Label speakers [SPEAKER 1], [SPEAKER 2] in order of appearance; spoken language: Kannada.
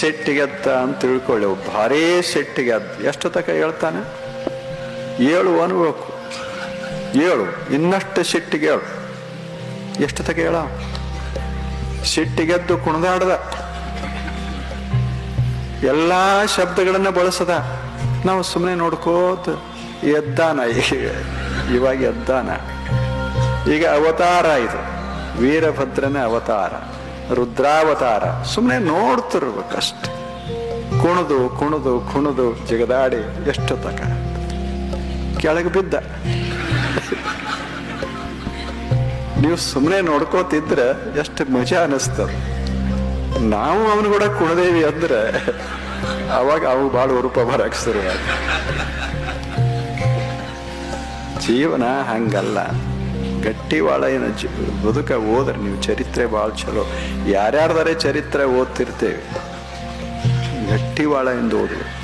[SPEAKER 1] ಸಿಟ್ಟಿಗೆದ್ದ ಅಂತ ತಿಳ್ಕೊಳ್ಳಿ. ಭಾರೀ ಸೆಟ್ಟಿಗೆದ್ದ. ಎಷ್ಟು ತಕ ಹೇಳ್ತಾನೆ? ಏಳು ಅನ್ಬೇಕು ಏಳು. ಇನ್ನಷ್ಟು ಸಿಟ್ಟಿಗೆ ಹೇಳು ಎಷ್ಟು ತಕ ಹೇಳ? ಸಿಟ್ಟಿಗೆದ್ದು ಕುಣಿದಾಡ್ದ. ಎಲ್ಲಾ ಶಬ್ದಗಳನ್ನ ಬಳಸದ. ನಾವು ಸುಮ್ಮನೆ ನೋಡ್ಕೋತ ಎದ್ದಾನ ಇವಾಗ ಎದ್ದಾನ. ಈಗ ಅವತಾರ ಇದು. ವೀರಭದ್ರನ ಅವತಾರ. ರುದ್ರಾವತಾರ. ಸುಮ್ಮನೆ ನೋಡ್ತಿರ್ಬೇಕಷ್ಟೆ. ಕುಣಿದು ಕುಣಿದು ಕುಣಿದು ಜಿಗದಾಡಿ ಎಷ್ಟು ತಕ. ಕೆಳಗೆ ಬಿದ್ದ. ನೀವು ಸುಮ್ಮನೆ ನೋಡ್ಕೋತಿದ್ರೆ ಎಷ್ಟು ಮಜಾ ಅನಿಸ್ತದ. ನಾವು ಅವನು ಕೂಡ ಕುಣದೇವಿ ಅಂದ್ರೆ ಅವಾಗ ಅವು ಭಾಳ ರೂಪ ಬರಕ್ ಶುರುವಾದ ಜೀವನ ಹಂಗಲ್ಲ. ಗಟ್ಟಿವಾಳ ಏನು ಬದುಕ ಓದ್ರಿ ನೀವು ಚರಿತ್ರೆ ಭಾಳ ಚಲೋ. ಯಾರ್ಯಾರ್ದಾರೆ ಚರಿತ್ರೆ ಓದ್ತಿರ್ತೇವೆ ಗಟ್ಟಿವಾಳ ಎಂದು ಓದ್ಬೇಕು.